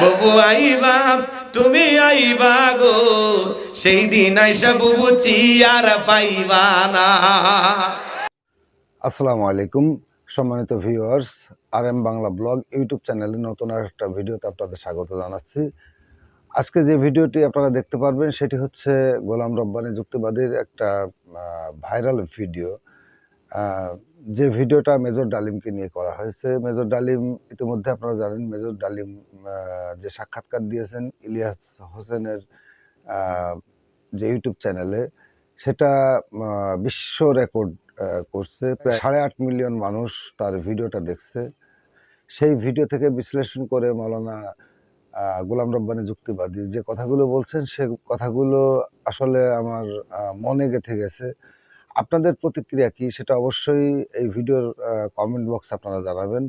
বুবু আইবা, তুমি আইবা গো। সেই দিন আইসা বুবু চিয়ার পাইবা না। আসসালামু আলাইকুম, সম্মানিত viewers R M Bangla blog YouTube চ্যানেলে নতুন আর একটা ভিডিওতে আপনাদের স্বাগত জানাচ্ছি। আজকে যে ভিডিওটি আপনারা দেখতে পারবেন, সেটি হচ্ছে গোলাম রব্বানি যুক্তিবাদীর একটা ভাইরাল ভিডিও যে ভিডিওটা মেজর ডালিমকে নিয়ে করা হয়েছে, মেজর ডালিম ইতিমধ্যে আপনারা জানেন, মেজর ডালিম যে সাক্ষাৎকার দিয়েছেন ইলিয়াস হোসেনের যে ইউটিউব চ্যানেলে, সেটা বিশ্ব রেকর্ড করছে। প্রায় সাড়ে আট মিলিয়ন মানুষ তার ভিডিওটা দেখছে। সেই ভিডিও থেকে বিশ্লেষণ করে মাওলানা গোলাম রব্বানি যুক্তিবাদী যে কথাগুলো বলছেন, সে কথাগুলো আসলে আমার মনে গেঁথে গেছে। আপনাদের প্রতিক্রিয়া কি? সেটা অবশ্যই এই ভিডিওর কমেন্ট বক্স আপনারা জানাবেন।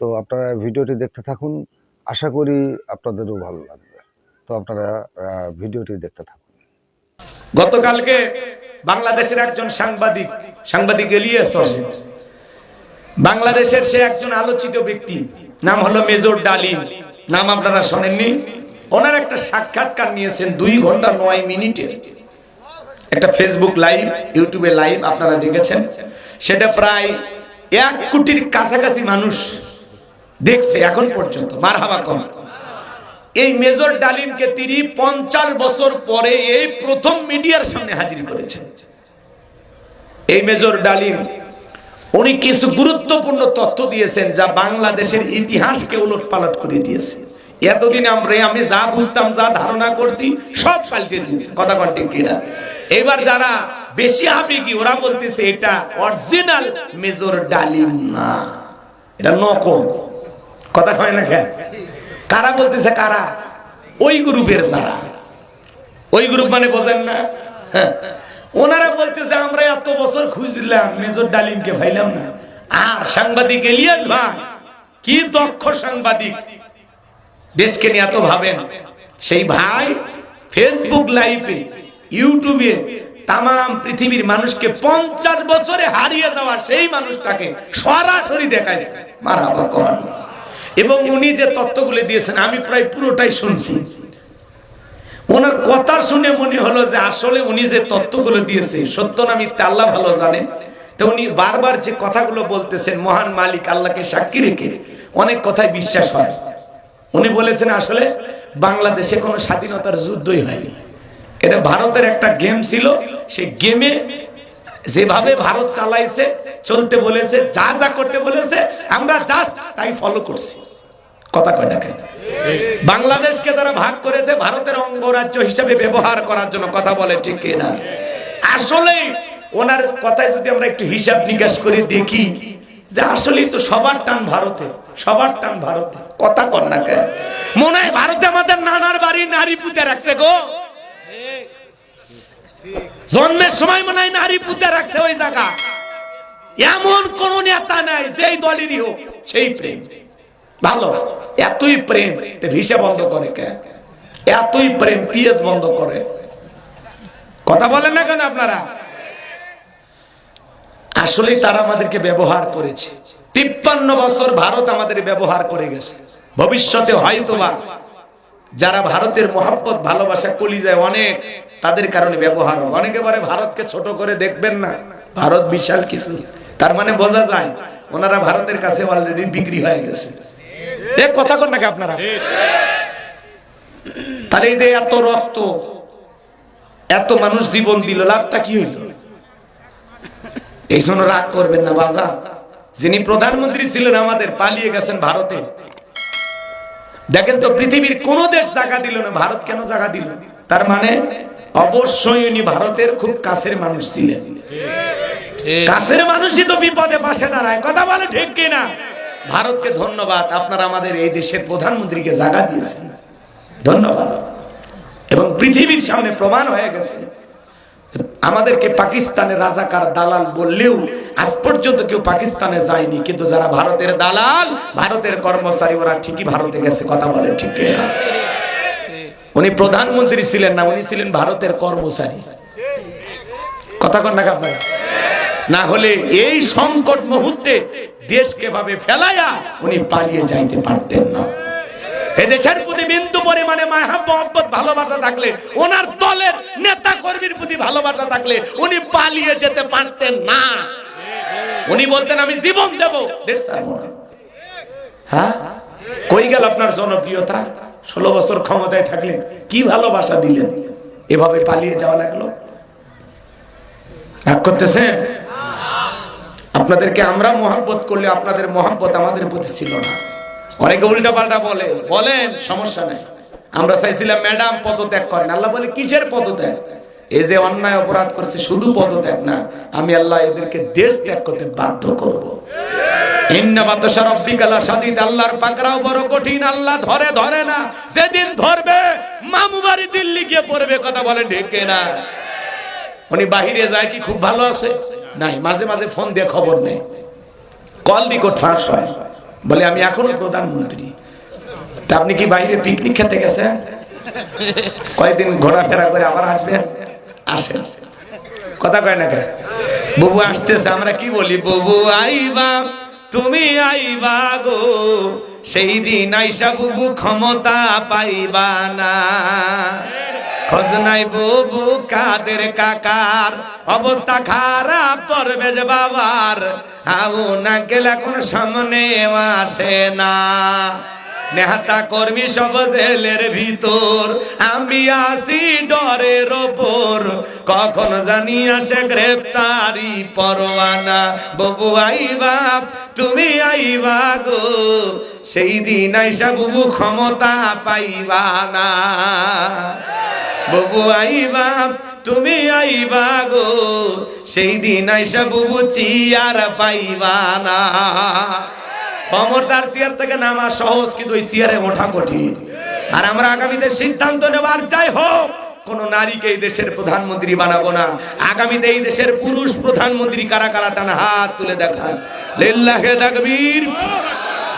তো আপনারা ভিডিওটি দেখতে থাকুন। আশা করি আপনাদেরও ভালো লাগবে। তো আপনারা ভিডিওটি দেখতে থাকুন। গতকালকে বাংলাদেশের একজন সাংবাদিক সাংবাদিক বাংলাদেশের সে একজন আলোচিত ব্যক্তি। নাম হলো মেজর ডালিম। নাম আপনারা শোনেননি? ওনার একটা সাক্ষাৎকার নিয়েছেন দুই ঘণ্টা নয় মিনিটের। একটা ফেসবুক লাইভ ইউটিউবে লাইভ আপনারা দেখেছেন। সেটা প্রায় এক কোটির কাছাকাছি মানুষ দেখছে এখন পর্যন্ত। মারহাবা কম। এই মেজর ডালিমকে তিনি পঞ্চাশ বছর পরে এই প্রথম মিডিয়ার সামনে হাজির করেছেন। এই মেজর ডালিম, উনি কিছু গুরুত্বপূর্ণ তথ্য দিয়েছেন যা বাংলাদেশের ইতিহাসকে উলট পালট করে দিয়েছে। এতদিন আমরা আমি যা বুঝতাম, যা ধারণা করছি, সব পাল্টে দিয়েছে। কথা কন্টেক কিনা? এবার যারা বেশি আবেগী ওরা বলতেছে এটা অরিজিনাল মেজর ডালিম না। এটা নকল। কথা হয় না কেন? কারা বলতেছে কারা? ওই গ্রুপের যারা। ওই গ্রুপ মানে বোঝেন না? হ্যাঁ। ওনারা বলতেছে, আমরা এত বছর খুঁজলাম মেজর ডালিমকে ভাইলাম না। আর সাংবাদিক এলিয়াস ভাই, কি দক্ষ সাংবাদিক। দেশকে নিয়ে এত ভাবেন। সেই ভাই ফেসবুক লাইভে ইউটিউবে তাম পৃথিবীর মানুষকে পঞ্চাশ বছরে হারিয়ে যাওয়া সেই মানুষটাকে সরাসরি দেখায় এবং উনি যে তথ্যগুলো দিয়েছেন, আমি প্রায় পুরোটাই শুনছি। ওনার কথা শুনে মনে হলো যে আসলে উনি যে তথ্যগুলো দিয়েছে, সত্য না মিথ্যা, আল্লাহ ভালো জানে। তো উনি বারবার যে কথাগুলো বলতেছেন, মহান মালিক আল্লাহকে সাক্ষী রেখে অনেক কথায় বিশ্বাস হয়। উনি বলেছেন, আসলে বাংলাদেশে কোনো স্বাধীনতার যুদ্ধই হয়নি। এটা ভারতের একটা গেম ছিল। সেই গেমে যেভাবে ভারত চালাইছে, চলতে বলেছে, যা যা করতে বলেছে, আমরা জাস্ট তাই ফলো করছি। কথা কয় না কেন? বাংলাদেশকে তারা ভাগ করেছে ভারতের অঙ্গরাজ্য হিসাবে ব্যবহার করার জন্য। কথা বলে ঠিক না আসলে ওনার কথায় যদি আমরা একটু হিসাব নিকাশ করে দেখি, যে আসলেই তো সবার টান ভারতে, সবার টান ভারতে। কথা কর না কেন? মনে হয় ভারতে আমাদের নানার বাড়ি নারী পুঁতে রাখছে গো। জন্মের সময় মনে হয় নারী পুঁতে রাখছে ওই জায়গা। এমন কোন নেতা নাই, যেই দলেরই হোক, সেই প্রেম। ভালো, এতই প্রেম ভিসা বন্ধ করে কে? এতই প্রেম পিএস বন্ধ করে। কথা বলেন না কেন আপনারা? আসলে তারা আমাদেরকে ব্যবহার করেছে। তিপ্পান্ন বছর ভারত আমাদের ব্যবহার করে গেছে। ভবিষ্যতে হয়তোবা যারা ভারতের মহাব্বত, ভালোবাসা কলি যায় অনেক তাদের কারণে ব্যবহার অনেকে বলে, ভারতকে ছোট করে দেখবেন না। ভারত বিশাল কিছু। তার মানে বোঝা যায়, ওনারা ভারতের কাছে অলরেডি বিক্রি হয়ে গেছে। এ, কথা কর নাকি আপনারা? তাহলে এই যে এত রক্ত, এত মানুষ জীবন দিল, লাভটা কি হইল? এই জন্য রাগ করবেন না, বাজা। যিনি প্রধানমন্ত্রী ছিলেন, আমাদের পালিয়ে গেছেন ভারতে। দেখেন তো, পৃথিবীর কোন দেশ জায়গা দিল না, ভারত কেন জায়গা দিল? তার মানে অবশ্যই উনি ভারতের খুব কাছের মানুষ ছিলেন। কাছের মানুষই তো বিপদে পাশে দাঁড়ায়। কথা বলে ঠিক কিনা? ভারতকে ধন্যবাদ, আপনারা আমাদের এই দেশের প্রধানমন্ত্রীকে জায়গা দিয়েছেন। ধন্যবাদ। এবং পৃথিবীর সামনে প্রমাণ হয়ে গেছে। আমাদেরকে পাকিস্তানের রাজাকার দালাল বললেও আজ পর্যন্ত কেউ পাকিস্তানে যায়নি। কিন্তু যারা ভারতের দালাল, ভারতের কর্মচারী, ওরা ঠিকই ভারতে গেছে। কথা বলে ঠিক কিনা? উনি প্রধানমন্ত্রী ছিলেন না, উনি ছিলেন ভারতের কর্মচারী। কথা কন না না হলে এই সংকট মুহূর্তে দেশকে ভাবে ফেলাইয়া উনি পালিয়ে যাইতে পারতেন না। এদেশের প্রতি বিন্দু পরিমাণে মহব্বত, ভালোবাসা থাকলে, ওনার দলের নেতা কর্মীর প্রতি ভালোবাসা থাকলে উনি পালিয়ে যেতে পারতেন না। উনি বলতেন, আমি জীবন দেব। দেশ। হ্যাঁ? কই গেল আপনার জনপ্রিয়তা? ষোলো বছর ক্ষমতায় থাকলেন, কি ভালোবাসা দিলেন? এভাবে পালিয়ে যাওয়া লাগল? রাগ করতেছেন আপনাদেরকে আমরা মহাব্বত করলে আপনাদের মহাব্বত আমাদের প্রতি ছিল না। অনেকে উল্টা পাল্টা বলে, বলেন, সমস্যা নেই। আমরা চাইছিলাম, ম্যাডাম, পদত্যাগ করেন। আল্লাহ বলে, কিসের পদত্যাগ? এই যে অন্যায় অপরাধ করছে, শুধু পদত্যাগ না, আমি আল্লাহ এদেরকে দেশ ত্যাগ করতে বাধ্য করব। আল্লাহর পাকড়াও বড় কঠিন, আল্লাহ ধরে ধরে না। যেদিন ধরবে, মামু দিল্লি গিয়ে পড়বে, কথা বলে ঢেকে না উনি বাহিরে যায় কি খুব ভালো আছে? নাই, মাঝে মাঝে ফোন দিয়ে খবর নেই কল দিকট ফাঁস হয়। বলে, আমি এখনও প্রধানমন্ত্রী। তা আপনি কি বাইরে পিকনিক খেতে গেছেন? কয়েকদিন ঘোরাফেরা করে আবার আসবেন আসেন কথা কয় না কে? বুবু আসতেছে, আমরা কি বলি? বুবু আইবা। তুমি আইবা গো, সেই দিন আইসা বুবু ক্ষমতা পাইবা না। খোঁজ নাই বুবু কাদের কাকার, অবস্থা খারাপ পরবে যে বাবার। আউ না গেলে এখন সামনে আসে না। নেহাতা কর্মী সব জেলের ভিতর। আমি আসি ডরের ওপর। কখন জানি আসে গ্রেফতারি পরোয়ানা। ববু আইবা তুমি আইবা গো সেই দিন আইসা বুবু ক্ষমতা পাইবা না। ববু আইবা তুমি আইবা গো সেই দিন আইসা বুবু চিয়ার পাইবা না। ক্ষমতার চেয়ার থেকে নামা সহজ কিন্তু ওই চেয়ারে ওঠা কঠিন। আর আমরা আগামীতে সিদ্ধান্ত নেবার চাই হোক, কোন নারীকে এই দেশের প্রধানমন্ত্রী বানাবো না। আগামীতে এই দেশের পুরুষ প্রধানমন্ত্রী কারা কারা চান? হাত তুলে দেখান। লিল্লাহে তাকবীর।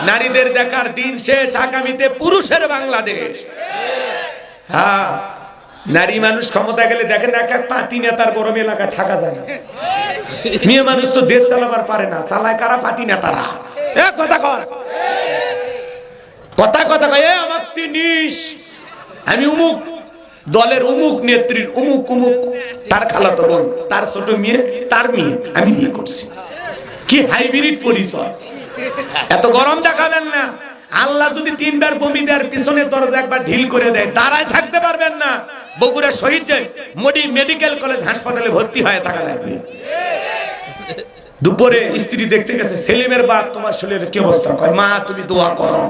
নারীদের দেখার দিন শেষ, আগামীতে পুরুষের বাংলাদেশ। হ্যাঁ নারী মানুষ ক্ষমতা গেলে দেখেন এক এক পাতি নেতার গরম এলাকায় থাকা যায় না। মেয়ে মানুষ তো দেশ চালাবার পারে না, চালায় কারা পাতি নেতারা? এ, কথা কথা আমি উমুক, দলের উমুক নেত্রীর উমুক উমুক, তার খালাতো বোন, তার ছোট মেয়ে, তার মেয়ে, আমি বিয়ে করছি। কি হাইব্রিড পরিচয়। এত গরম দেখাবেন না। আল্লাহ যদি তিনবার বমি দেওয়ার পিছনে দরজা একবার ঢিল করে দেয়, দাঁড়ায় থাকতে পারবেন না। বগুড়া শহীদ মোডি মেডিকেল কলেজ হাসপাতালে ভর্তি হয়ে থাকা লাগবে। দুপুরে স্ত্রী দেখতে গেছে, সেলিমের বাপ, তোমার শরীরের কি অবস্থা? কয়, মা, তুমি দোয়া করো।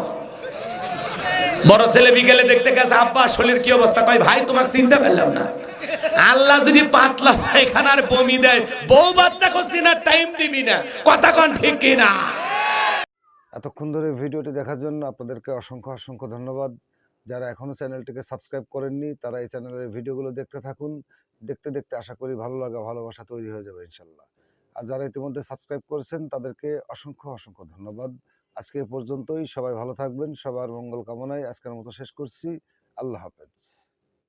বড় ছেলে বিকেলে দেখতে গেছে, আব্বা শরীর কি অবস্থা? কয়, ভাই, তোমাকে চিনতে পারলাম না। আল্লাহ যদি পাতলা পায়খানার বমি দেয়, বউ বাচ্চা করছি না, টাইম দিবি না। কথা কন ঠিক কিনা? এতক্ষণ ধরে ভিডিওটি দেখার জন্য আপনাদেরকে অসংখ্য অসংখ্য ধন্যবাদ। যারা এখনও চ্যানেলটিকে সাবস্ক্রাইব করেননি, তারা এই চ্যানেলের ভিডিওগুলো দেখতে থাকুন। দেখতে দেখতে আশা করি ভালো লাগা, ভালোবাসা তৈরি হয়ে যাবে, ইনশাল্লাহ। আর যারা ইতিমধ্যে সাবস্ক্রাইব করেছেন, তাদেরকে অসংখ্য অসংখ্য ধন্যবাদ। আজকে পর্যন্তই। সবাই ভালো থাকবেন। সবার মঙ্গল কামনায় আজকের মতো শেষ করছি। আল্লাহ হাফেজ।